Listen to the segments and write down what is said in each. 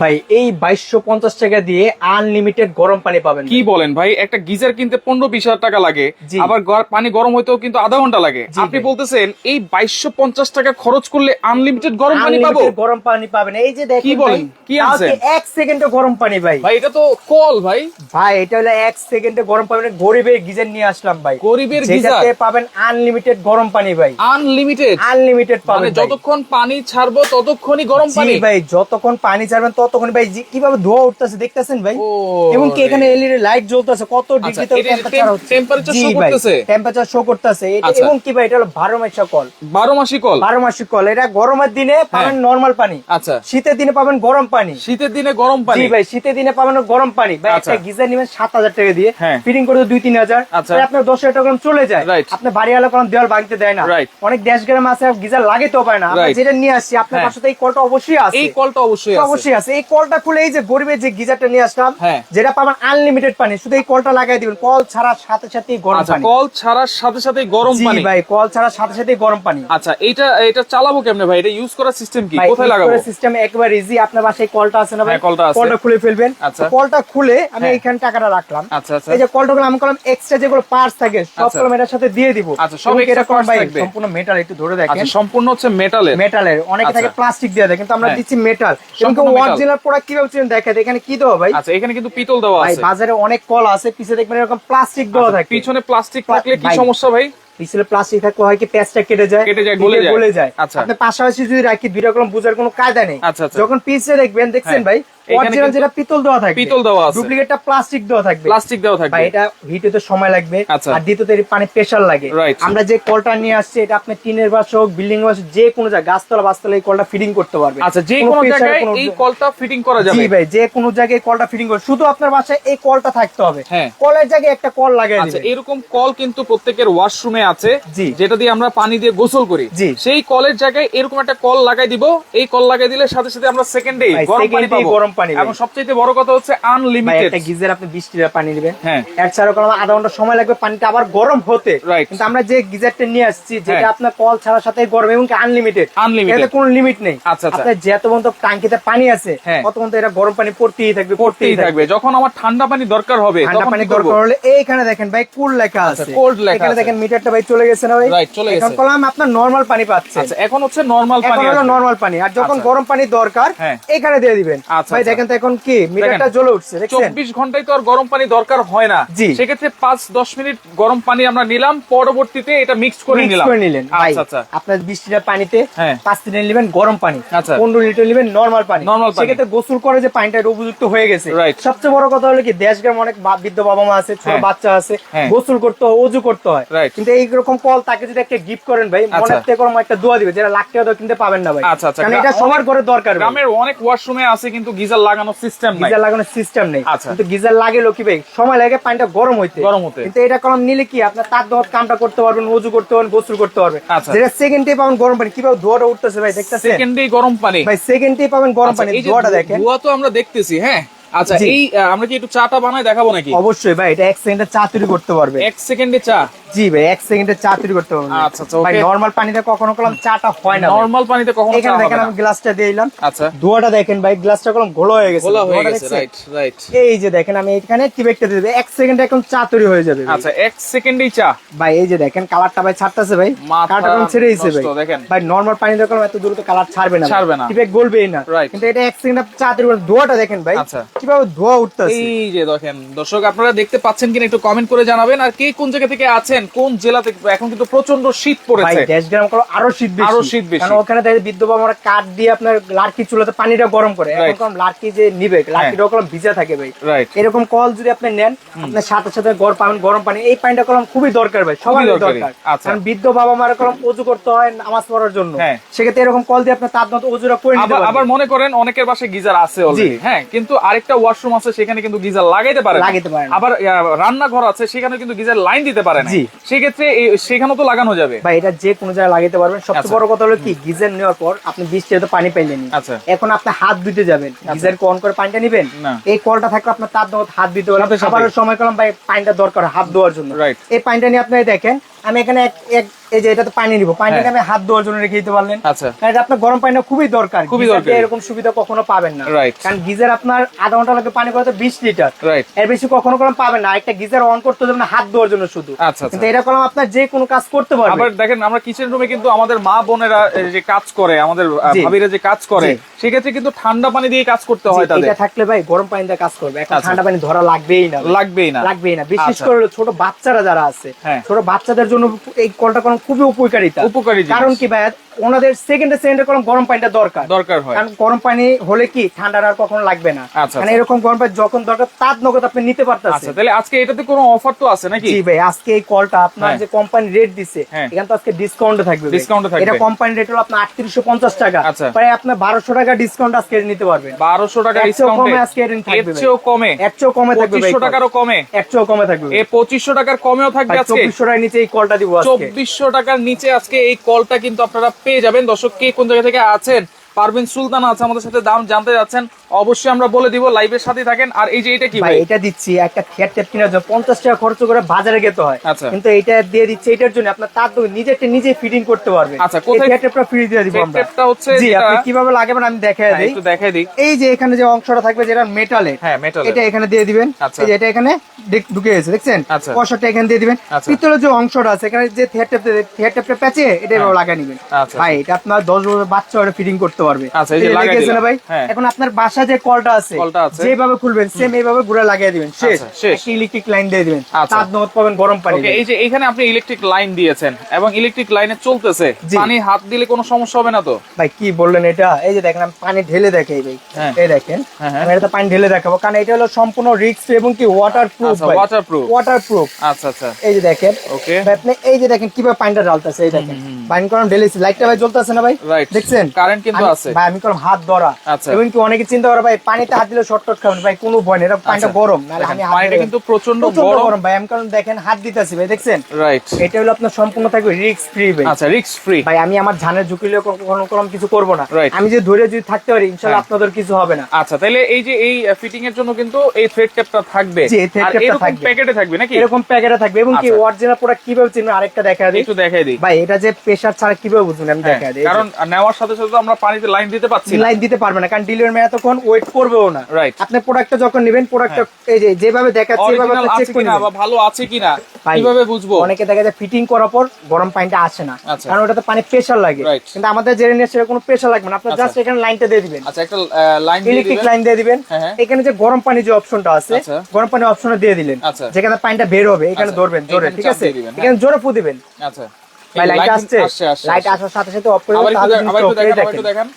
ভাই এই বাইশশো পঞ্চাশ টাকা দিয়ে আনলিমিটেড গরম পানি পাবেন কি বলেন ভাই একটা গিজার কিনতে পনেরো বিশ হাজার টাকা লাগে আবার পানি গরম হইতেও কিন্তু আধা ঘণ্টা লাগে। আপনি বলতেছেন এই বাইশশো পঞ্চাশ টাকা খরচ করলে আনলিমিটেড গরম পানি পাবো? গরম পানি পাবেন। এই যে দেখেন কি বলেন? কি? কি এক সেকেন্ডে গরম পানি ভাই। ভাই এটা তো কল ভাই। ভাই এটা হলো এক সেকেন্ডে গরম পানি। মানে গরিবের গিজার নিয়ে আসলাম ভাই। গরিবের গিজার? পাবেন আনলিমিটেড গরম পানি ভাই। আনলিমিটেড আনলিমিটেড মানে পাবেন যতক্ষণ পানি ছাড়বো ততক্ষণই গরম পানি? ভাই যতক্ষণ পানি ছাড়বেন ততক্ষণ ভাই কীভাবে ধোয়া উঠতেছে দেখতেছেন ভাই? এবং কি এখানে এলইডি লাইট জ্বলতেছে কত আচ্ছা, ডিগ্রিতে টেম্পারেচার করতেছে? টেম্পারেচার শো করতেছে। আচ্ছা। এবং কি ভাই এটা হলো বারো মাসা কল। বারো মাসি কল? বারো মাসিক কল। এটা গরমের দিনে পাবেন নরমাল পানি। আচ্ছা। শীতের দিনে পাবেন গরম পানি। শীতের দিনে গরম পানি? জি ভাই শীতের দিনে পাবেন গরম পানি। ভাই আচ্ছা। একটা গিজার নিবেন সাত হাজার টাকা দিয়ে। হ্যাঁ। ফিটিং করে দুই তিন হাজার। আচ্ছা। আপনার দশ হাজার টাকা চলে যায়. আপনার বাড়ি আলো কোনো দেওয়াল ভাঙতে দেয় না। অনেক দেশ গ্রাম আছে গিজার লাগাইতেও পারে না। যেটা নিয়ে আসছি আপনার হ্যাঁ। পাশে এই কলটা অবশ্যই আছে। এই কলটা অবশ্যই আছে। অবশ্যই আছে। এই কলটা খুলে এই যে গরিবের যে গিজারটা নিয়ে আসলাম হ্যাঁ। যেটা পাবেন আনলিমিটেড পানি। শুধু এই কলটা লাগাই দিবেন। কল ছাড়ার সাথে গরম আচ্ছা পানি। কল ছাড়ার সাথে গরম পানি? ভাই কল ছাড়ার সাথে গরম পানি। আচ্ছা এটা এটা চালাবো কেমনে ভাই? এটা ইউজ করার সিস্টেম কি? কোথায় লাগাবো? সিস্টেম একবার ইজি আপনার বাসায় কলটা আছে না ভাই? হ্যাঁ, কলটা আছে। কলটা খুলে ফেলবেন। আচ্ছা। কলটা খুলে আমি হ্যাঁ। এখানে টাকাটা রাখলাম। আচ্ছা আচ্ছা। এই যে কলটা গুলো আমি করলাম এক্সট্রা যেগুলো পার্টস থাকে সব আচ্ছা। কলম এটার সাথে দিয়ে দিব। আচ্ছা, সব এটা কলম ভাই সম্পূর্ণ মেটাল একটু ধরে দেখেন। আচ্ছা সম্পূর্ণ হচ্ছে মেটালের মেটালের অনেকে। থাকে প্লাস্টিক দিয়ে দেয় কিন্তু আমরা। দিচ্ছি মেটাল metal। অরিজিনাল প্রোডাক্ট কীভাবে চিনেন দেখেন এখানে কি দেওয়া ভাই আচ্ছা এখানে কিন্তু পিতল দেওয়া আছে বাজারে অনেক কল আছে পিছে দেখবেন এরকম প্লাস্টিক দেওয়া আচ্ছা, থাকে পিছনে প্লাস্টিক থাকলে কি সমস্যা ভাই পিছনে প্লাস্টিক থাকলে হয় কি প্যাচটা কেটে যায় কেটে যায়, গলে যায়। গলে যায় আচ্ছা। আপনি পাশাপাশি যদি রাখি দুইটা কলম বুঝার কোনো কায়দা নেই আচ্ছা, আচ্ছা। যখন পিছে দেখবেন দেখছেন হ্যাঁ। ভাই অরিজিনাল যেটা পিতল দেওয়া থাকবে পিতল দেওয়া আছে। ডুপ্লিকেটটা প্লাস্টিক দেওয়া থাকবে। প্লাস্টিক দেওয়া থাকবে। ভাই এটা হিট সময় লাগবে আচ্ছা। আর দ্বিতীয়ত এর পানি প্রেশার লাগে। আমরা যে কলটা নিয়ে আসছি এটা আপনি টিনের বাসা হোক বিল্ডিং বাসা যে কোনো জায়গায় গাছতলা বাসতলা এই কলটা ফিটিং করতে পারবে। আচ্ছা যে কোনো জায়গায় এই কলটা ফিটিং করা যাবে। জি ভাই যে কোনো জায়গায় কলটা ফিটিং করে শুধু আপনার বাসায় এই কলটা থাকতে হবে। হ্যাঁ। কলের জায়গায় একটা কল লাগাই আচ্ছা এরকম কল কিন্তু প্রত্যেকের ওয়াশরুমে আছে জি। যেটা দিয়ে আমরা পানি দিয়ে গোসল করি। সেই কলের জায়গায় এরকম একটা কল লাগাই দিব। এই কল লাগাই দিলে সাথে সাথে আমরা সেকেন্ডে গরম পানি পাবো। গরম পানি এবং সবচেয়ে বড় কথা হচ্ছে আনলিমিটেড একটা গিজার আপনি বিশ লিটার পানি নেবেন হ্যাঁ। এর ছাড়া কোনো আধা ঘণ্টা সময় লাগবে পানিটা আবার গরম হতে কিন্তু আমরা যে গিজারটা নিয়ে আসছি যেটা হ্যাঁ। আপনার কল ছাড়ার সাথে গরম এবং আনলিমিটেড। এটাতে কোনো লিমিট নেই আচ্ছা, আচ্ছা। আপনার যত পর্যন্ত পানি আছে হ্যাঁ। তত পর্যন্ত এটা গরম পানি পড়তেই থাকবে করতেই থাকবে যখন আমার ঠান্ডা পানি দরকার হবে ঠান্ডা পানি দরকার হলে এইখানে দেখেন ভাই কুল লেখা আচ্ছা, আছে cold লেখা এখানে দেখেন মিটারটা ভাই চলে গেছে না ভাই Right, চলে এখন গেছে। কলাম আপনার নরমাল পানি পাচ্ছে আচ্ছা এখন হচ্ছে নরমাল এখন পানি হলো নরমাল পানি আর যখন আচ্ছা। গরম পানি দরকার হ্যাঁ। এখানে দিয়ে দিবেন আচ্ছা, ভাই আচ্ছা। দেখেন তো এখন কি মিটারটা জ্বলে উঠছে দেখছেন চব্বিশ ঘন্টায় তো আর গরম পানি দরকার হয় না। সেক্ষেত্রে পাঁচ দশ মিনিট গরম পানি আমরা নিলাম পরবর্তীতে এটা মিক্স করে নিলাম করে নিলেন আচ্ছা আচ্ছা আপনার বিশ লিটার পানিতে হ্যাঁ। পাঁচ লিটার নেবেন গরম পানি আচ্ছা। পনেরো লিটার নেবেন নর্মাল পানি। সেক্ষেত্রে গোসল করে যে পানিটা উপযুক্ত হয়ে গেছে সবচেয়ে বড় কথা হলো কি দেশ গ্রাম অনেক বৃদ্ধ বাবা মা আছে ছোট হ্যাঁ। বাচ্চা আছে হ্যাঁ। গোসল করতে হয় অজু করতে হয়. কিন্তু এইরকম কল তাকে যদি একটা গিফট করেন ভাই আচ্ছা। মনের থেকে কোনো একটা দোয়া দিবে যেটা লাখ টাকা কিনতে পাবেন না ভাই আচ্ছা, আচ্ছা। কারণ এটা সবার ঘরে দরকার গ্রামের অনেক ওয়াশরুমে আছে কিন্তু গিজার লাগানোর সিস্টেম নাই। গিজার লাগানোর সিস্টেম নেই। আচ্ছা। কিন্তু গিজার লাগে কি ভাই সময় লাগে পানিটা গরম হইতে। গরম হতে। কিন্তু এটা কলম নিলে কি আপনার তার দোয়াত কামটা করতে পারবেন করতে পারবেন গোসল করতে পারবেন। আচ্ছা। যেটা সেকেন্ডে পাবেন গরম পানি কীভাবে ধোয়াটা উঠতেছে ভাই দেখতেছেন? সেকেন্ডেই গরম পানি। ভাই সেকেন্ডে পাবেন গরম আচ্ছা, পানি ধোয়াটা দেখেন। ধোয়া তো আমরা দেখতেছি হ্যাঁ? আচ্ছা এই আমরা কি একটু চাটা বানায় দেখাবো নাকি? অবশ্যই ভাই এটা এক সেকেন্ডে চা তৈরি করতে পারবে। এক সেকেন্ডে চা। জি ভাই এক সেকেন্ডে চা তৈরি করতে পারবে আচ্ছা, আচ্ছা, ভাই. নরমাল পানিতে কখনো কলম চাটা হয় না। নরমাল পানিতে কখনো এখানে দেখেন আমি গ্লাসটা দিয়ে দিলাম। আচ্ছা। ধোয়াটা দেখেন ভাই গ্লাসটা কলম ঘোলা হয়ে গেছে। খোলা হয়ে গেছে রাইট রাইট এই যে দেখেন আমি এখানে টিবেকটা দিয়ে দেবো এক সেকেন্ডে এখন চা তৈরি হয়ে যাবে। আচ্ছা এক সেকেন্ডেই চা। ভাই এই যে দেখেন কালারটা ভাই ছাড়তেছে ভাই। কালারটা কোন ছেড়ে ভাই। দেখেন। ভাই নরমাল পানি দেখো এত দ্রুত কালার ছাড়বে না ছাড়বে না। গলবেই না। কিন্তু এটা এক সেকেন্ড চা তৈরি করে ধোয়াটা দেখেন ভাই আচ্ছা। কীভাবে ধোয়া উঠতেছে। এই যে দেখেন দর্শক আপনারা দেখতে পাচ্ছেন কিনা একটু কমেন্ট করে জানাবেন। আর কে কোন জায়গা থেকে আছেন? কোন জেলা থেকে এখন কিন্তু প্রচণ্ড শীত ভাই পড়েছে দেশ গ্রাম করে আরও শীত বেশি। আরও শীত বেশি। কারণ ওখানে দেখে বিদ্যুৎ আমরা কাঠ দিয়ে আপনার লাড়কি চুলাতে পানিটা গরম করে। Right. লাড়কি যে নিবে লাড়কিটা কলম ভিজা থাকে ভাই। এরকম কল যদি আপনি নেন আপনার সাথে সাথে গরম পাবেন গরম পানি এই পানিটা কলম খুবই দরকার ভাই সবার দরকারি। আচ্ছা। কারণ বৃদ্ধ বাবা মারা কলম অজু করতে হয় নামাজ পড়ার জন্য। হ্যাঁ। সেক্ষেত্রে এরকম কল দিয়ে আপনার তার মতো অজুরা করে নিতে আবার মনে করেন অনেকের বাসায় গিজার আছে অলরেডি হ্যাঁ কিন্তু আরেকটা ওয়াশরুম আছে সেখানে কিন্তু গিজার লাগাইতে পারে লাগাইতে পারে আবার রান্নাঘর আছে সেখানে কিন্তু গিজার লাইন দিতে পারে না। সেক্ষেত্রে সেখানেও তো লাগানো যাবে। ভাই এটা যে কোনো জায়গায় লাগাতে পারবেন। আচ্ছা। সবচেয়ে বড় কথা হলো কি গিজার নেওয়ার পর আপনি বৃষ্টি তো পানি পাইলেন আচ্ছা। এখন আপনি হাত ধুতে যাবেন। গিজার অন করে পানিটা নিবেন? এই কলটা থাকলে আপনার তার হাত দিতে পারবেন সাথে। সাথে। সময় করলাম ভাই পানিটা দরকার হাত ধোয়ার জন্য। রাইট এই পানিটা নিয়ে আপনি দেখেন আমি এখানে এক এক এই যে এটাতে পানি নিব পানি হ্যাঁ। আমি হাত ধোয়ার জন্য রেখে দিতে পারলেন আচ্ছা কারণ আপনার গরম পানিটা খুবই দরকার খুবই দরকারি। এরকম সুবিধা কখনো পাবেন না Right. কারণ গিজার আপনার আধা ঘণ্টা লাগে পানি করতে বিশ লিটার রাইট এর বেশি কখনো কখনো পাবেন না একটা গিজার অন করতে যাবেন হাত ধোয়ার জন্য শুধু আচ্ছা, আচ্ছা। কিন্তু এটা করলাম আপনার যে কোনো কাজ করতে আবার দেখেন আমরা কিচেন রুমে কিন্তু আমাদের মা বোনেরা যে কাজ করে আমাদের ভাবিরা যে কাজ করে। সেক্ষেত্রে কিন্তু ঠান্ডা পানি দিয়ে কাজ করতে হয় তাদের এটা থাকলে ভাই গরম পানি দিয়ে কাজ করবে এখন আচ্ছা। ঠান্ডা পানি ধরা লাগবেই না লাগবেই না লাগবেই না বিশেষ আচ্ছা। করে ছোট বাচ্চারা যারা আছে হ্যাঁ। ছোট বাচ্চাদের জন্য এই কলটা কলম খুবই উপকারিতা উপকারী কারণ কি ভাই ওনাদের সেকেন্ডে সেকেন্ডে কলম গরম পানিটা দরকার দরকার হয় কারণ গরম পানি হলে কি ঠান্ডা আর কখনো লাগবে না আচ্ছা, মানে আচ্ছা। এরকম গরম পানি যখন দরকার তার নগদ আপনি নিতে আচ্ছা তাহলে আজকে এটাতে কোনো অফার তো আছে নাকি জি ভাই আজকে এই কলটা আপনার হ্যাঁ। যে কোম্পানি রেট দিছে হ্যাঁ। এখানে তো আজকে ডিসকাউন্টে থাকবে এ থাকবে। এটা কোম্পানি রেট হলো আপনার আটত্রিশশো পঞ্চাশ টাকা আচ্ছা। প্রায় আপনার বারোশো টাকা ডিসকাউন্ট আজকে নিতে পারবেন বারোশো টাকা এর চেয়েও ডিসকাউন্টে কমে আজকে এটা থাকবে এর। চেয়েও কমে এর চেয়েও কমে থাকবে ভাই পঁচিশশো কল। টাকারও কমে এর চেয়েও কমে থাকবে ভাই। এ পঁচিশশো টাকার কমেও থাকবে আজকে চব্বিশশো টাকার নিচে এই কলটা দিব আজকে। চব্বিশশো টাকার নিচে আজকে এই কলটা কিন্তু আপনারা পেয়ে যাবেন। দর্শক, কে কোন জায়গা থেকে আছেন? পারভিন সুলতান আছে আমাদের সাথে দাম জানতে যাচ্ছেন। অবশ্যই আমরা বলে দিব লাইভের সাথে থাকেন। আর এই যে এটা কি ভাই এটা দিচ্ছি একটা খেয়ার টেপ কেনার জন্য পঞ্চাশ টাকা খরচ করে বাজারে যেতে হয়। আচ্ছা। কিন্তু এটা দিয়ে দিচ্ছি এটার জন্য আপনার তার নিজেরটা নিজে ফিটিং করতে পারবে আচ্ছা, কোথায়- খেয়ার টেপটা ফ্রি দিয়ে দিব আমরা। টেপটা হচ্ছে জি আপনি কীভাবে লাগাবেন আমি দেখাই হ্যাঁ, দিই। একটু দেখাই দিই। এই যে এখানে যে অংশটা থাকবে যেটা মেটালের হ্যাঁ মেটাল এটা এখানে দিয়ে দিবেন। আচ্ছা। এই যে এটা এখানে ঢুকে গেছে দেখছেন? আচ্ছা। কষাটা এখানে দিয়ে দিবেন। পিতলের যে অংশটা আছে এখানে যে থেয়ার টেপ থেয়ার টেপটা প্যাচে এটা এভাবে লাগিয়ে নেবেন। ভাই এটা আপনার দশ বছর বাচ্চা ফিটিং করতে পারবে। আচ্ছা, এই যে। ভাই? হ্যাঁ। এখন আপনার বাসা যে কলটা আছে যেভাবে খুলবেন সেম এইভাবে ঘুরে লাগিয়ে দিবেন। শেষ। আচ্ছা, ইলেকট্রিক লাইন দিয়ে দিবেন। আচ্ছা। তার নগদ পাবেন গরম পানি এই যে এখানে আপনি ইলেকট্রিক লাইন দিয়েছেন এবং ইলেকট্রিক লাইনে চলতেছে। পানি হাত দিলে কোনো সমস্যা হবে না তো? ভাই কি বললেন এটা? এই যে দেখেন আমি পানি ঢেলে দেখাই ভাই। হ্যাঁ। এই দেখেন হ্যাঁ। আমি এটা পানি ঢেলে দেখাবো। কারণ এটা হলো সম্পূর্ণ রিক্স এবং কি ওয়াটার প্রুফ আচ্ছা, waterproof। ওয়াটার প্রুফ আচ্ছা আচ্ছা। এই যে দেখেন ওকে ভাই, আপনি এই যে দেখেন কীভাবে পানিটা ঢালতেছে এই দেখেন। পানি করাম ঢেলেছি লাইটটা ভাই জ্বলতেছে না ভাই. দেখছেন? Current কিন্তু আছে। ভাই আমি করলাম হাত ধরা। আচ্ছা। এবং কি অনেকে চিন্তা করে ভাই পানিতে হাত দিলে শর্ট খাবেন। ভাই কোনো ভয় নেই পানিটা আচ্ছা। গরম নাহলে আমি পানিটা কিন্তু প্রচণ্ড গরম। ভাই। আমি কারণ দেখেন হাত দিতেছি ভাই দেখছেন? রাইট এটা হলো আপনার সম্পূর্ণ থাকবে রিক্স ফ্রি ভাই। আচ্ছা রিস্ক ফ্রি ভাই আমি আমার ঝুঁকিলে কখনো কোনো কিছু করব না। আমি যে ধরে যদি থাকতে পারি ইনশাল্লাহ হ্যাঁ। আপনাদের কিছু হবে না। আচ্ছা তাহলে এই যে এই ফিটিং এর জন্য কিন্তু এই থ্রেড টেপটা থাকবে। জি, আর এরকম থাকবে। প্যাকেটে থাকবে নাকি? এরকম প্যাকেটে থাকবে। এবং কি আচ্ছা। অরিজিনাল প্রোডাক্ট কীভাবে চিনবেন? আরেকটা দেখা দিই। একটু দেখাই দিই। ভাই এটা যে প্রেসার ছাড়া কীভাবে বুঝবেন? আমি হ্যাঁ, দিই। কারণ নেওয়ার সাথে সাথে আমরা পানিতে লাইন দিতে পাচ্ছি না। লাইন দিতে পারবে না কারণ ডেলিভারি ম্যান এতক্ষণ ওয়েট করবেও না। Right. আপনি প্রোডাক্টটা যখন নেবেন প্রোডাক্টটা এই যে যেভাবে দেখাচ্ছে চেক করে নেবেন ভালো আছে কিনা কীভাবে বুঝব? অনেকে দেখা যায় ফিটিং করার পর গরম পানিটা আসে না আচ্ছা। কারণ ওটাতে পানি প্রেসার লাগে। কিন্তু আমাদের জেনে নিয়ে সেটা কোনো প্রেসার লাগবে না। আপনি আচ্ছা। জাস্ট এখানে লাইনটা দিয়ে দিবেন। আচ্ছা একটা লাইন দিয়ে ইলেকট্রিক লাইন দিয়ে দিবেন। হ্যাঁ, হ্যাঁ। এখানে যে গরম পানি যে অপশনটা আছে আচ্ছা। গরম পানি অপশনে দিয়ে দিলেন। আচ্ছা। যেখানে পানিটা বের হবে এখানে আচ্ছা, ধরবেন জোরে ঠিক আছে? হ্যাঁ। এখানে জোরে ফু দিবেন। আচ্ছা। ভাই লাইট আসছে? লাইট আসার সাথে সাথে অফ করে তাহলে দেখেন আবার একটু দেখেন। দেখেন।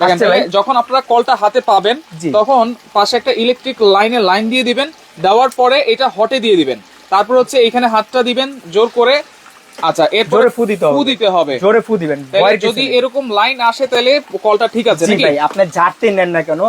আসছে? তাহলে ভাই। যখন আপনারা কলটা হাতে পাবেন তখন পাশে একটা ইলেকট্রিক লাইনে লাইন দিয়ে দিবেন। দেওয়ার পরে এটা হটে দিয়ে দিবেন। তারপর হচ্ছে এখানে হাতটা দিবেন জোর করে আচ্ছা জোরে ফু দিতে হবে। ফু দিতে হবে। জোরে ফু দিবেন যদি। এরকম লাইন আসে তাহলে কলটা ঠিক আছে নাকি? ভাই আপনি নেন না কেন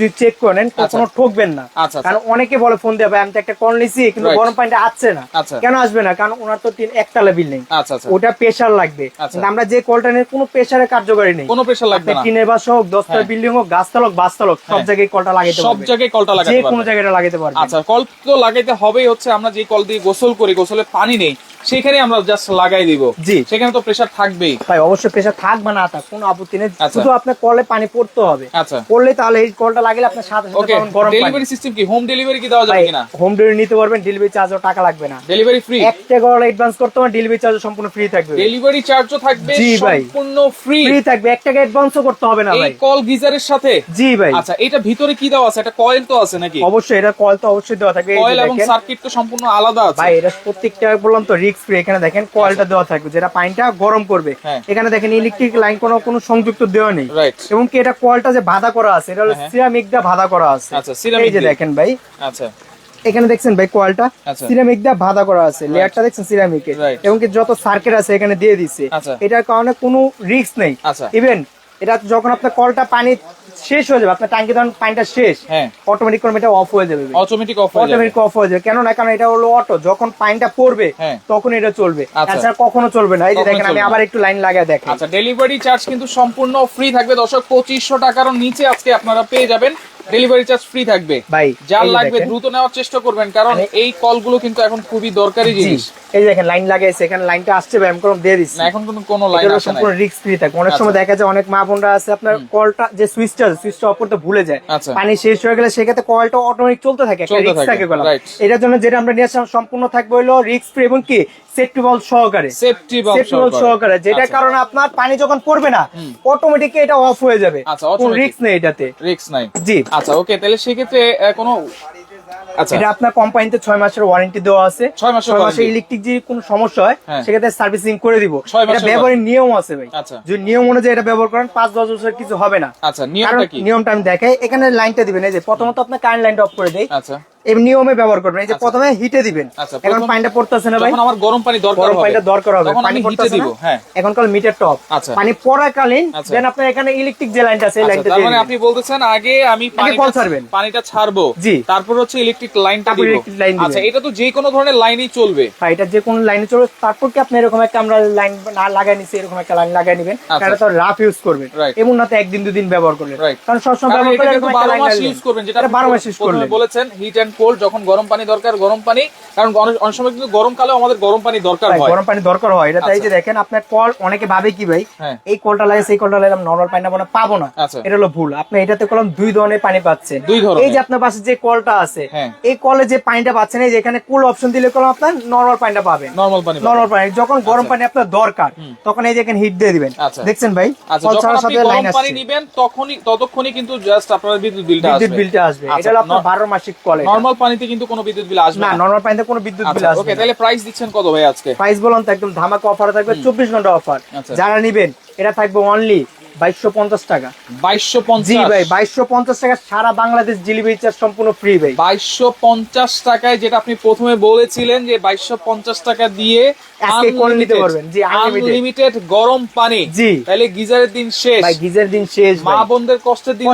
যদি চেক করে নেন কখনো ঠকবেন না। আচ্ছা, আচ্ছা। কারণ অনেকে বলে ফোন দিয়ে ভাই আমি তো একটা কল নিছি কিন্তু গরম পানিটা আসছে না। আচ্ছা। কেন আসবে না? কারণ ওনার তো তিন একতলা বিল্ডিং আচ্ছা আচ্ছা। ওটা প্রেসার লাগবে। আচ্ছা। আমরা যে কলটা নেই কোনো প্রেসারে কার্যকরী নেই। কোনো প্রেশার লাগবে না। টিনের বাসা হোক দশতলা হ্যাঁ। বিল্ডিং হোক গাছতলা হোক বাসতলা হোক সব হ্যাঁ। জায়গায় কলটা লাগাইতে সব জায়গায় কলটা যে লাগাতে কোনো জায়গায় লাগাইতে পারবে। আচ্ছা কল তো লাগাইতে হবেই হচ্ছে আমরা যে কল দিয়ে গোসল করি গোসলে পানি নেই সেখানে আমরা জাস্ট লাগাই দিব। জি। সেখানে তো প্রেশার থাকবেই। ভাই অবশ্যই প্রেসার থাক বা না থাক কোনো আপত্তি নেই। আচ্ছা। শুধু আপনার কলে পানি পড়তে হবে। আচ্ছা। পড়লে তাহলে এই কলটা লাগলে আপনার সাথে সাথে গরম ডেলিভারি সিস্টেম কি? হোম ডেলিভারি কি দেওয়া যাবে কিনা? হোম ডেলিভারি নিতে পারবেন ডেলিভারি চার্জও টাকা লাগবে না। ডেলিভারি ফ্রি এক টাকা অ্যাডভান্স করতে হবে ডেলিভারি চার্জ সম্পূর্ণ ফ্রি থাকবে। ডেলিভারি চার্জও থাকবে জি ভাই। সম্পূর্ণ ফ্রি ফ্রি থাকবে এক টাকা অ্যাডভান্সও করতে হবে না ভাই। এই কল গিজারের সাথে? জি ভাই। আচ্ছা এটা ভিতরে কি দেওয়া আছে? একটা কয়েল তো আছে নাকি? অবশ্যই এটা কল তো অবশ্যই দেওয়া থাকবে। এই কয়েল এবং সার্কিট তো সম্পূর্ণ আলাদা আছে। ভাই এটা প্রত্যেকটা বললাম তো রিস্ক ফ্রি এখানে দেখেন কয়েলটা দেওয়া থাকবে যেটা পানিটা গরম করবে। হ্যাঁ। এখানে দেখেন ইলেকট্রিক লাইন কোনো কোনো সংযুক্ত দেওয়া নেই। এবং কি এটা কয়েলটা যে বাধা করা আছে এটা হলো হ্যাঁ। সিরামিক দিয়ে বাধা করা আছে। আচ্ছা, এই যে দেখেন ভাই। আচ্ছা। এখানে দেখছেন ভাই কয়েলটা আচ্ছা। সিরামিক দিয়ে বাধা করা আছে। লেয়ারটা দেখছেন সিরামিকের. এবং কি যত সার্কিট আছে এখানে দিয়ে দিচ্ছে আচ্ছা। এটার কারণে কোনো রিস্ক নেই। আচ্ছা। ইভেন এটা যখন আপনার কলটা পানি শেষ হয়ে যাবে আপনার ট্যাঙ্কি ধরুন পানিটা শেষ হ্যাঁ। অটোমেটিক করে এটা অফ হয়ে যাবে। অটোমেটিক অফ হয়ে যাবে। অটোমেটিক অফ হয়ে যাবে। কেন না কারণ এটা হলো অটো যখন পানিটা পড়বে হ্যাঁ। তখন এটা চলবে। আচ্ছা। কখনো চলবে না। এই যে দেখেন আমি আবার একটু লাইন লাগায় দেখেন। আচ্ছা ডেলিভারি চার্জ কিন্তু সম্পূর্ণ ফ্রি থাকবে। দর্শক পঁচিশশো টাকার নিচে আজকে আপনারা পেয়ে যাবেন। ডেলিভারি চার্জ ফ্রি থাকবে। ভাই যার লাগবে দ্রুত নেওয়ার চেষ্টা করবেন কারণ এই কলগুলো কিন্তু এখন খুবই দরকারি জিনিস। এই দেখেন লাইন লাগাইছে এখানে লাইনটা আসছে ভাই আমি কোনো দিয়ে দিচ্ছি। না এখন কিন্তু কোনো লাইন আসে না সম্পূর্ণ রিস্ক ফ্রি থাকে। অনেক সময় আচ্ছা। দেখা যায় অনেক মা বোনরা আছে আপনার কলটা যে সুইচটা আছে সুইচটা অফ করতে ভুলে যায়। আচ্ছা। পানি শেষ হয়ে গেলে সেক্ষেত্রে কলটা অটোমেটিক চলতে থাকে একটা রিস্ক থাকে, গলা এটার জন্য যেটা আমরা নিয়ে আসলাম সম্পূর্ণ থাকবে হলো রিস্ক ফ্রি এবং কি? সেফটি বল সহকারে। সেফটি বল সহকারে। যেটার কারণে আপনার পানি যখন পড়বে না অটোমেটিক এটা অফ হয়ে যাবে। আচ্ছা, রিস্ক নেই এটাতে। রিস্ক নাই। জি। আচ্ছা ওকে তাহলে সেক্ষেত্রে কোনো আচ্ছা এটা আপনার কোম্পানিতে ছয় মাসের ওয়ারেন্টি দেওয়া আছে। ছয় মাসের ইলেকট্রিক যে কোনো সমস্যা হয় হ্যাঁ। সেক্ষেত্রে সার্ভিসিং করে দিব। এটা ব্যবহারের নিয়ম আছে ভাই। আচ্ছা। যদি নিয়ম অনুযায়ী এটা ব্যবহার করেন পাঁচ দশ বছর কিছু হবে না। আচ্ছা নিয়মটা আমি দেখাই। এখানে লাইনটা দিবেন এই যে প্রথমত আপনার কারেন্ট লাইনটা অফ করে আচ্ছা। এই নিয়মে ব্যবহার করবেন। এই যে প্রথমে হিটে দিবেন। আচ্ছা, এখন পানিটা পড়তেছে না ভাই। আমার গরম পানি দরকার গরম পানিটা দরকার হবে। পানি পড়তেছে দিব হ্যাঁ। এখন কাল মিটার টপ আচ্ছা। পানি পড়াকালীন আচ্ছা। দেন আপনার এখানে ইলেকট্রিক যে লাইনটা আছে এই আচ্ছা, লাইনটা দিয়ে মানে আপনি বলতেছেন আগে আমি ছাড়বেন। পানিটা ছাড়বো জি। তারপর হচ্ছে ইলেকট্রিক লাইনটা দিব। আচ্ছা এটা তো যে কোনো ধরনের লাইনই চলবে। হ্যাঁ, এটা যে কোনো লাইনে চলে তারপর কি আপনি এরকম একটা আমরা লাইন না লাগাই নিছি এরকম একটা লাইন লাগাই নিবেন। আচ্ছা। কারণ তো রাফ ইউজ করবেন এমন না তো একদিন দুদিন ব্যবহার করলেন কারণ সবসময় কারণ ব্যবহার এটা করলে এরকম একটা 12 লাইন মাস ইউজ করবেন যেটা 12 মাস ইউজ করলেন। বলেছেন হিট এন্ড কোল্ড যখন গরম পানি দরকার গরম পানি কারণ অনেক সময় কিন্তু গরমকালেও আমাদের গরম পানি দরকার হয়। গরম পানি দরকার হয়। এটা তাই যে দেখেন আপনার কল অনেকে ভাবে কি ভাই হ্যাঁ। এই কলটা লাগে সেই কলটা লাগলাম নরমাল পানি পাবো না পাবো না। আচ্ছা। এটা হলো ভুল। আপনি এটাতে কলম দুই ধরনের পানি পাচ্ছেন। এই যে আপনার পাশে যে কলটা আছে হ্যাঁ। এই কলে যে পানিটা পাচ্ছেন এই যে এখানে কুল অপশন দিলে কলম আপনার নর্মাল পানিটা পাবেন। নরমাল পানি। নর্মাল পানি যখন গরম পানি আপনার দরকার তখন এই যে এখানে হিট দিয়ে দিবেন। আচ্ছা। দেখছেন ভাই? আচ্ছা কল যখন ছাড়ার সাথে লাইন পানি নিবেন তখনই ততক্ষণই কিন্তু জাস্ট আপনার বিদ্যুৎ বিলটা আসবে। বিদ্যুৎ বিলটা আসবে। আচ্ছা, এটা আপনার নর- বারো মাসিক কল। নরমাল পানিতে কিন্তু কোনো বিদ্যুৎ বিল আসবে না নর্মাল পানিতে কোনো বিদ্যুৎ বিল আচ্ছা আসবে ওকে তাহলে প্রাইস দিচ্ছেন কত ভাই আজকে? প্রাইস বলুন তো একদম ধামাকা অফার থাকবে চব্বিশ ঘণ্টা অফার আচ্ছা। যারা নিবেন এটা থাকবে অনলি বাইশশো পঞ্চাশ টাকা। বাইশশো জি ভাই বাইশশো পঞ্চাশ টাকা সারা বাংলাদেশ ডেলিভারি চার্জ সম্পূর্ণ ফ্রি ভাই। বাইশশো পঞ্চাশ টাকায় যেটা আপনি প্রথমে বলেছিলেন যে বাইশশো পঞ্চাশ টাকা দিয়ে নিতে পারবেন। জি, আনলিমিটেড গরম পানি। জি। তাহলে গিজারের দিন শেষ। ভাই গিজার দিন শেষ মা বোনদের কষ্টের দিন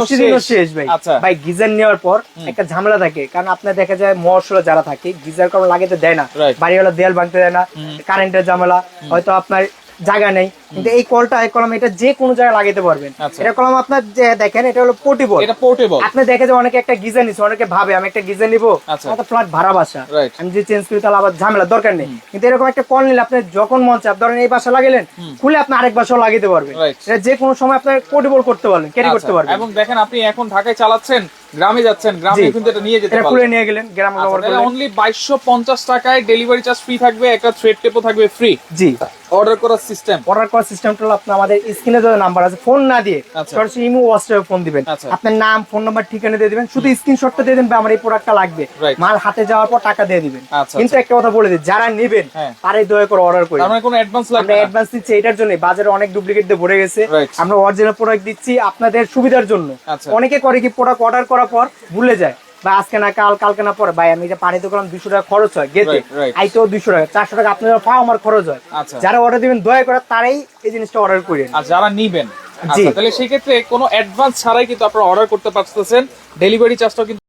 শেষ। ভাই। আচ্ছা। ভাই গিজার নেওয়ার পর একটা ঝামেলা থাকে কারণ আপনার দেখা যায় মহাশরা যারা থাকে গিজার কারণ লাগাতে দেয় না. বাড়িওয়ালা দেয়াল ভাঙতে দেয় না কারেন্টের ঝামেলা হয়তো আপনার জায়গা নেই। কিন্তু এই কলটা এই কলম এটা যে কোনো জায়গায় লাগাতে পারবেন। আচ্ছা। এটা কলম আপনার যে দেখেন এটা হলো পোর্টেবল এটা পোর্টেবল আপনি দেখে যে অনেকে একটা গিজার নিচ্ছে অনেকে ভাবে আমি একটা গিজার নিবো আচ্ছা। আমার ফ্ল্যাট ভাড়া বাসা। আমি যে চেঞ্জ করি তাহলে আবার ঝামেলা দরকার নেই। কিন্তু এরকম একটা কল নিলে আপনি যখন মন চাপ ধরেন এই বাসা লাগালেন খুলে আপনি আরেক বাসাও লাগাতে পারবেন। এটা যে কোনো সময় আপনার পোর্টেবল করতে পারবেন ক্যারি করতে পারবেন। এবং দেখেন আপনি এখন ঢাকায় চালাচ্ছেন গ্রামে যাচ্ছেন গ্রামে কিন্তু এটা নিয়ে যেতে এটা খুলে নিয়ে গেলেন গ্রাম আচ্ছা, অনলি বাইশশো পঞ্চাশ টাকায় ডেলিভারি চার্জ ফ্রি থাকবে একটা থ্রেড টেপও থাকবে ফ্রি জি। অর্ডার করার সিস্টেম অর্ডার করার সিস্টেমটা হলো আপনি আমাদের স্ক্রিনে যে নাম্বার আছে ফোন না দিয়ে আচ্ছা। সরাসরি ইমো হোয়াটসঅ্যাপে ফোন দিবেন। আচ্ছা। আপনার নাম ফোন নাম্বার ঠিকানা দিয়ে দিবেন। শুধু স্ক্রিনশটটা দিয়ে দিবেন আমার এই প্রোডাক্টটা লাগবে। মাল হাতে যাওয়ার পর টাকা দিয়ে দিবেন। আচ্ছা, কিন্তু একটা কথা বলে দিই যারা নেবেন হ্যাঁ। তারাই দয়া করে অর্ডার করে। মানে কোনো অ্যাডভান্স আমরা লাগবে না? অ্যাডভান্স দিচ্ছি এটার জন্য বাজারে অনেক ডুপ্লিকেট দিয়ে ভরে গেছে। আমরা অরিজিনাল প্রোডাক্ট দিচ্ছি আপনাদের সুবিধার জন্য। অনেকে করে কি প্রোডাক্ট অর্ডার করার পর ভুলে যায়। বা আজকে না কাল কালকে না পরে। ভাই আমি এটা পানিতে করলাম দুশো টাকা খরচ হয় গেতে আই তো আইতেও দুশো টাকা। চারশো টাকা আপনারা পাও আমার খরচ হয়। আচ্ছা। যারা অর্ডার দিবেন দয়া করে তারাই এই জিনিসটা অর্ডার করে আর যারা নিবেন জি। আচ্ছা তাহলে সেক্ষেত্রে কোনো অ্যাডভান্স ছাড়াই কিন্তু আপনারা অর্ডার করতে পারতেছেন। ডেলিভারি চার্জটাও কিন্তু